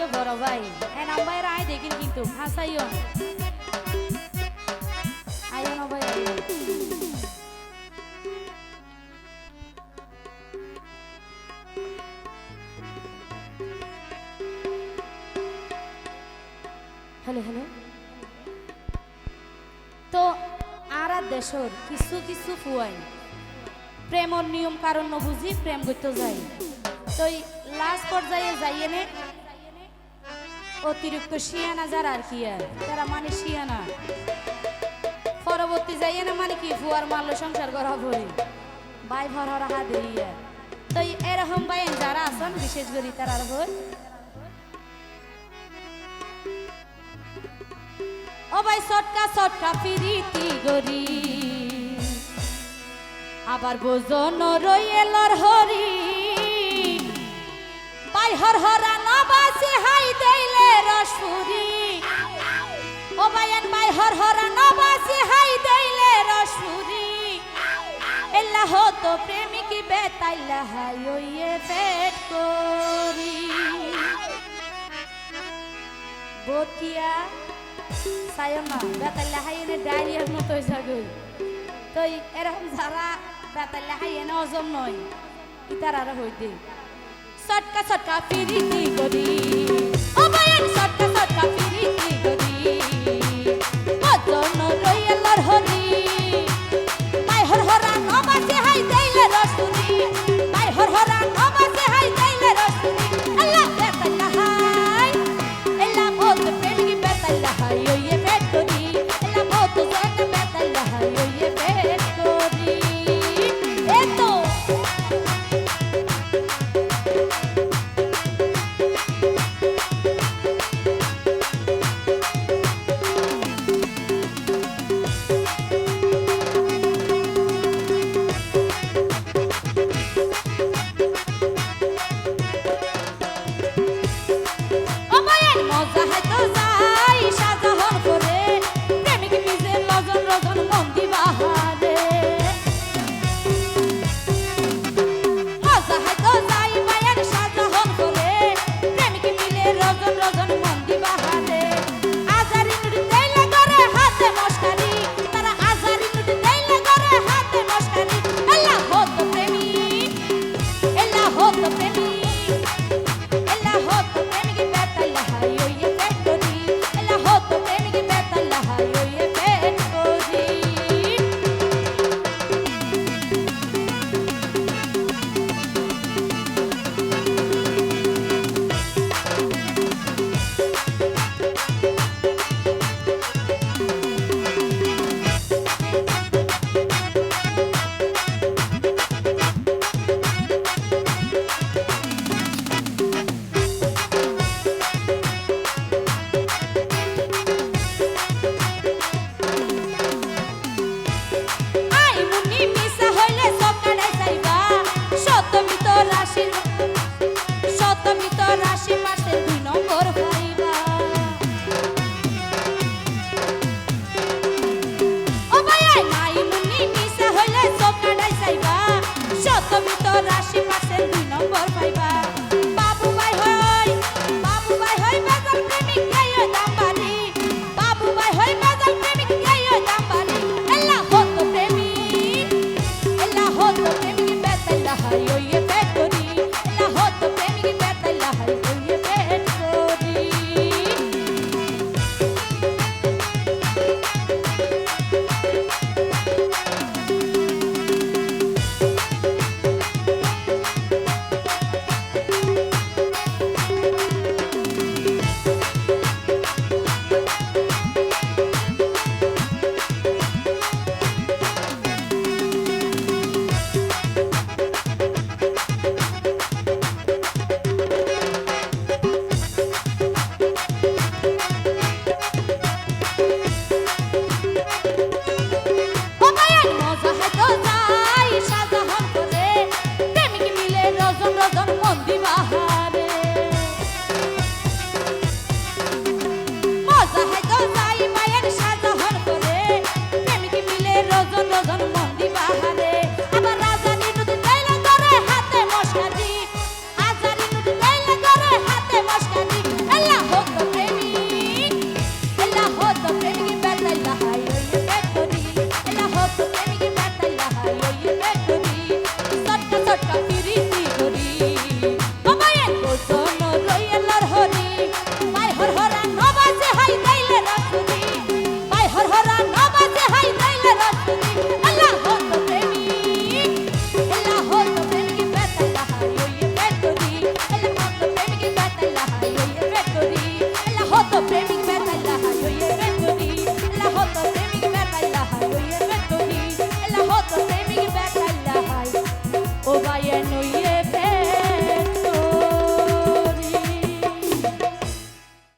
হাসাইও বড় ভাই। এ নাম্বার আয় দেখিন কিন্তু, হাসাইও। Hello hello. তো আর দেশর কিছু কিছু ফুয়াই। প্রেমর নিয়ম কারণ বুঝি প্রেম করতে যাই তো লাস্ট পর্যায়ে যাইয়ে নে অতিরিক্ত শিয়ানা যারা আর কি আর? তারা মানে শিয়ানা। পরবর্তী যাইয়ে না মানে কি ফুয়ার মারলো সংসার করা ভরি বাই ভর হরা হাত দিয়ে। তো এরকম বাইন যারা আছেন, বিশেষ করে তারার ভর ও ভাই সটকা সটকা ফিরিতি গরি আবার বোজন রইয়েলর হরি। বাই হর হরা নবাসি হাই দেইলে। রসপুরি ও বাই হর হরা নবাসি হাই দেইলে রসপুরি এল্লা হতো প্রেমিকি বেতাইলা হাই ওইয়ে পেট করি। বতিয়া সায়মা বেতাল্লা হাইনে ডায়রিয়ার মতো যাগই তো এরকম যারা বেতাল্লা হাইনে অজম নয়, ইতার আর হইতে। সটকা সটকা ফিরিতি করি ಸೊಟ್ಟ ಸೊಟ್ಟ ಪಿರಿ ಪಿರಿ the paper. রাশি পাশের দুই নম্বর পাইবা। todo